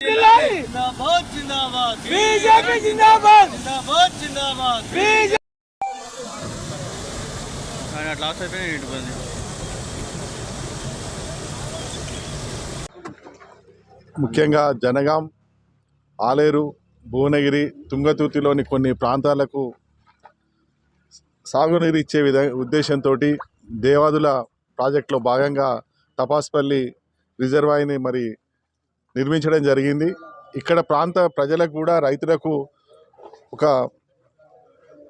అన్నారు జిందాబాద్ జిందాబాద్ బీజేపీ జిందాబాద్ జిందాబాద్ జిందాబాద్ బీజేపీ కానీ అట్లా లాస్ట్ అయిపోయినా ఇంటి పోయింది ముఖ్యంగా జనగాం ఆలేరు భువనగిరి తుంగతుర్తిలోని కొన్ని ప్రాంతాలకు సాగునీరు ఇచ్చే విధ ఉద్దేశంతో దేవాదుల ప్రాజెక్టులో భాగంగా తపాస్పల్లి రిజర్వాయర్ని మరి నిర్మించడం జరిగింది. ఇక్కడ ప్రాంత ప్రజలకు కూడా రైతులకు ఒక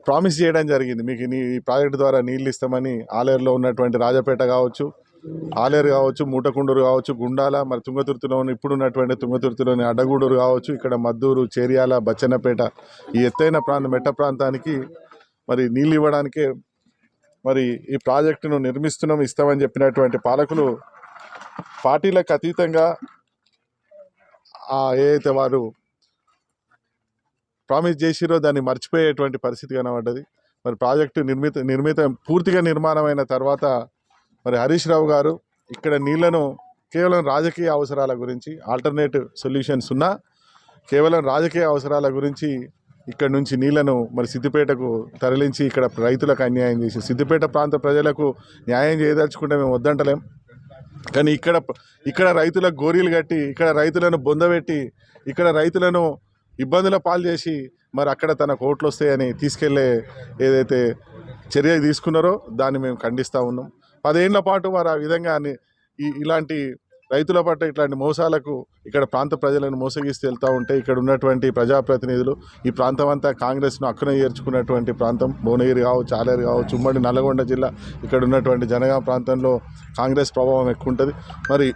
ప్రామిస్ చేయడం జరిగింది. మీకు నీ ఈ ప్రాజెక్టు ద్వారా నీళ్ళు ఇస్తామని ఆలేరులో ఉన్నటువంటి రాజపేట కావచ్చు ఆలేరు కావచ్చు మూటకుండూరు కావచ్చు గుండాల మరి తుంగతుర్తిలోని ఇప్పుడున్నటువంటి తుంగతుర్తిలోని అడ్డగూడూరు కావచ్చు ఇక్కడ మద్దూరు చేర్యాల బచ్చన్నపేట ఈ ఎత్తైన ప్రాంతం మెట్ట ప్రాంతానికి మరి నీళ్ళు ఇవ్వడానికే మరి ఈ ప్రాజెక్టును నిర్మిస్తున్నాం ఇస్తామని చెప్పినటువంటి పాలకులు పార్టీలకు అతీతంగా ఆ ఏదైతే వారు ప్రామిస్ చేసిరో దాన్ని మర్చిపోయేటువంటి పరిస్థితి కనబడ్డది. మరి ప్రాజెక్టు నిర్మిత నిర్మిత పూర్తిగా నిర్మాణమైన తర్వాత మరి హరీష్ రావు గారు ఇక్కడ నీళ్ళను కేవలం రాజకీయ అవసరాల గురించి ఆల్టర్నేటివ్ సొల్యూషన్స్ ఉన్నా కేవలం రాజకీయ అవసరాల గురించి ఇక్కడ నుంచి నీళ్ళను మరి సిద్దిపేటకు తరలించి ఇక్కడ రైతులకు అన్యాయం చేసి సిద్దిపేట ప్రాంత ప్రజలకు న్యాయం చేయదలుచుకుంటే మేము వద్దంటలేం. కానీ ఇక్కడ ఇక్కడ రైతులకు గోరీలు కట్టి ఇక్కడ రైతులను బొందబెట్టి ఇక్కడ రైతులను ఇబ్బందుల పాలు చేసి మరి అక్కడ తన కోట్లు వస్తాయని తీసుకెళ్ళే ఏదైతే చర్య తీసుకున్నారో దాన్ని మేము ఖండిస్తూ ఉన్నాం. పదేళ్ళ పాటు వారు ఆ విధంగా ఈ ఇలాంటి రైతుల పట్ల ఇట్లాంటి మోసాలకు ఇక్కడ ప్రాంత ప్రజలను మోసగిస్తూ వెళ్తూ ఉంటే ఇక్కడ ఉన్నటువంటి ప్రజాప్రతినిధులు ఈ ప్రాంతం అంతా కాంగ్రెస్ను అక్కున చేర్చుకున్నటువంటి ప్రాంతం భువనగిరి కావచ్చు ఆలేరు కావచ్చు ఉమ్మడి నల్లగొండ జిల్లా ఇక్కడ ఉన్నటువంటి జనగాం ప్రాంతంలో కాంగ్రెస్ ప్రభావం ఎక్కువ ఉంటుంది. మరి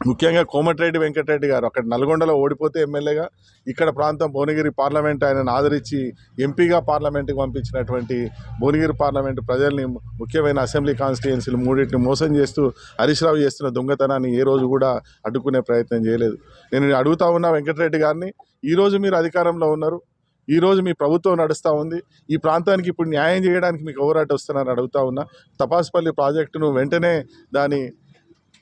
ముఖ్యంగా కోమటిరెడ్డి వెంకటరెడ్డి గారు అక్కడ నల్గొండలో ఓడిపోతే ఎమ్మెల్యేగా ఇక్కడ ప్రాంతం భువనగిరి పార్లమెంట్ ఆయనను ఆదరించి ఎంపీగా పార్లమెంట్కి పంపించినటువంటి భువనగిరి పార్లమెంట్ ప్రజల్ని ముఖ్యమైన అసెంబ్లీ కాన్స్టిట్యుయెన్సీలు మూడింటిని మోసం చేస్తూ హరీష్ రావు చేస్తున్న దొంగతనాన్ని ఏ రోజు కూడా అడ్డుకునే ప్రయత్నం చేయలేదు. నేను అడుగుతా ఉన్నా వెంకటరెడ్డి గారిని ఈరోజు మీరు అధికారంలో ఉన్నారు ఈరోజు మీ ప్రభుత్వం నడుస్తూ ఉంది ఈ ప్రాంతానికి ఇప్పుడు న్యాయం చేయడానికి మీకు ఎవరాట వస్తున్నారని అడుగుతా ఉన్నా తపాస్పల్లి ప్రాజెక్టును వెంటనే దాని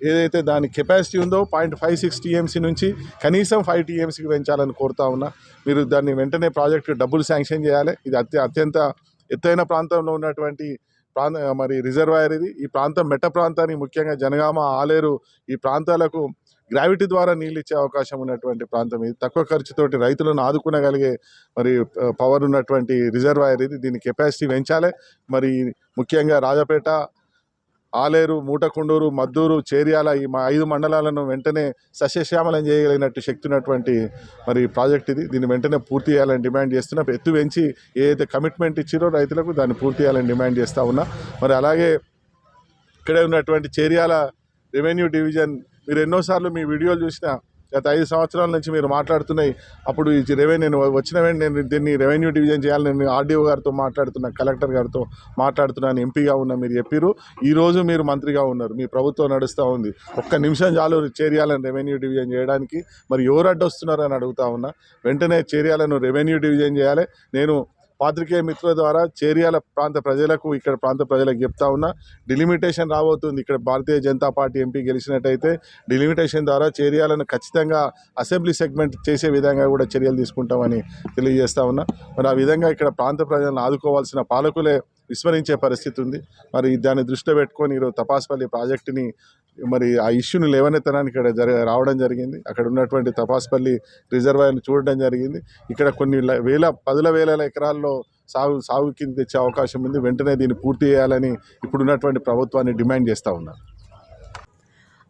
ఏదైతే దాని కెపాసిటీ ఉందో పాయింట్ ఫైవ్ సిక్స్ టీఎంసీ నుంచి కనీసం ఫైవ్ టీఎంసీకి పెంచాలని కోరుతా ఉన్నా. మీరు దాన్ని వెంటనే ప్రాజెక్టు డబ్బులు శాంక్షన్ చేయాలి. ఇది అత్య అత్యంత ఎత్తైన ప్రాంతంలో ఉన్నటువంటి ప్రాంత మరి రిజర్వాయర్ ఇది. ఈ ప్రాంతం మెట్ట ప్రాంతానికి ముఖ్యంగా జనగామ ఆలేరు ఈ ప్రాంతాలకు గ్రావిటీ ద్వారా నీళ్ళు ఇచ్చే అవకాశం ఉన్నటువంటి ప్రాంతం ఇది. తక్కువ ఖర్చుతోటి రైతులను ఆదుకునగలిగే మరి పవర్ ఉన్నటువంటి రిజర్వాయర్ ఇది. దీని కెపాసిటీ పెంచాలి. మరి ముఖ్యంగా రాజపేట ఆలేరు మూటకొండూరు మద్దూరు చేర్యాల ఈ మా ఐదు మండలాలను వెంటనే సస్యశ్యామలం చేయగలిగినట్టు శక్తి ఉన్నటువంటి మరి ప్రాజెక్ట్ ఇది. దీన్ని వెంటనే పూర్తి చేయాలని డిమాండ్ చేస్తున్నా. ఎత్తు పెంచి ఏదైతే కమిట్మెంట్ ఇచ్చిరో రైతులకు దాన్ని పూర్తి చేయాలని డిమాండ్ చేస్తూ ఉన్నా. మరి అలాగే ఇక్కడే ఉన్నటువంటి చేర్యాల రెవెన్యూ డివిజన్ మీరు ఎన్నోసార్లు మీ వీడియోలు చూసిన గత ఐదు సంవత్సరాల నుంచి మీరు మాట్లాడుతున్నాయి అప్పుడు ఈ రెవెన్యూ నేను వచ్చిన వెంటనే నేను దీన్ని రెవెన్యూ డివిజన్ చేయాలని నేను ఆర్డీఓ గారితో మాట్లాడుతున్నా కలెక్టర్ గారితో మాట్లాడుతున్నాను ఎంపీగా ఉన్నా మీరు చెప్పారు ఈరోజు మీరు మంత్రిగా ఉన్నారు మీ ప్రభుత్వం నడుస్తూ ఉంది. ఒక్క నిమిషం చాలు చేర్యాలను రెవెన్యూ డివిజన్ చేయడానికి. మరి ఎవరు అడ్డొస్తున్నారని అడుగుతా ఉన్నా. వెంటనే చేర్యాలను రెవెన్యూ డివిజన్ చేయాలి. నేను పాత్రికేయ మిత్రుల ద్వారా చేరియాల ప్రాంత ప్రజలకు ఇక్కడ ప్రాంత ప్రజలకు చెప్తా ఉన్నా డిలిమిటేషన్ రాబోతుంది. ఇక్కడ భారతీయ జనతా పార్టీ ఎంపీ గెలిచినట్టయితే డిలిమిటేషన్ ద్వారా చేరియాలను ఖచ్చితంగా అసెంబ్లీ సెగ్మెంట్ చేసే విధంగా కూడా చర్యలు తీసుకుంటామని తెలియజేస్తా ఉన్నా. మరి ఆ విధంగా ఇక్కడ ప్రాంత ప్రజలను ఆదుకోవాల్సిన పాలకులే విస్మరించే పరిస్థితి ఉంది. మరి దాన్ని దృష్టిలో పెట్టుకొని ఈరోజు తపాస్పల్లి ప్రాజెక్టుని మరి ఆ ఇష్యూని లేవనెత్తడానికి ఇక్కడ జర రావడం జరిగింది. అక్కడ ఉన్నటువంటి తపాస్పల్లి రిజర్వాయర్ని చూడడం జరిగింది. ఇక్కడ కొన్ని ల- వేల పదుల వేల ఎకరాల్లో సాగు సాగు కింద తెచ్చే అవకాశం ఉంది. వెంటనే దీన్ని పూర్తి చేయాలని ఇప్పుడున్నటువంటి ప్రభుత్వాన్ని డిమాండ్ చేస్తూ ఉన్నారు.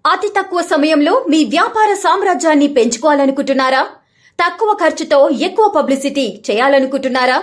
అతి తక్కువ సమయంలో మీ వ్యాపార సామ్రాజ్యాన్ని పెంచుకోవాలనుకుంటున్నారా? తక్కువ ఖర్చుతో ఎక్కువ పబ్లిసిటీ చేయాలనుకుంటున్నారా?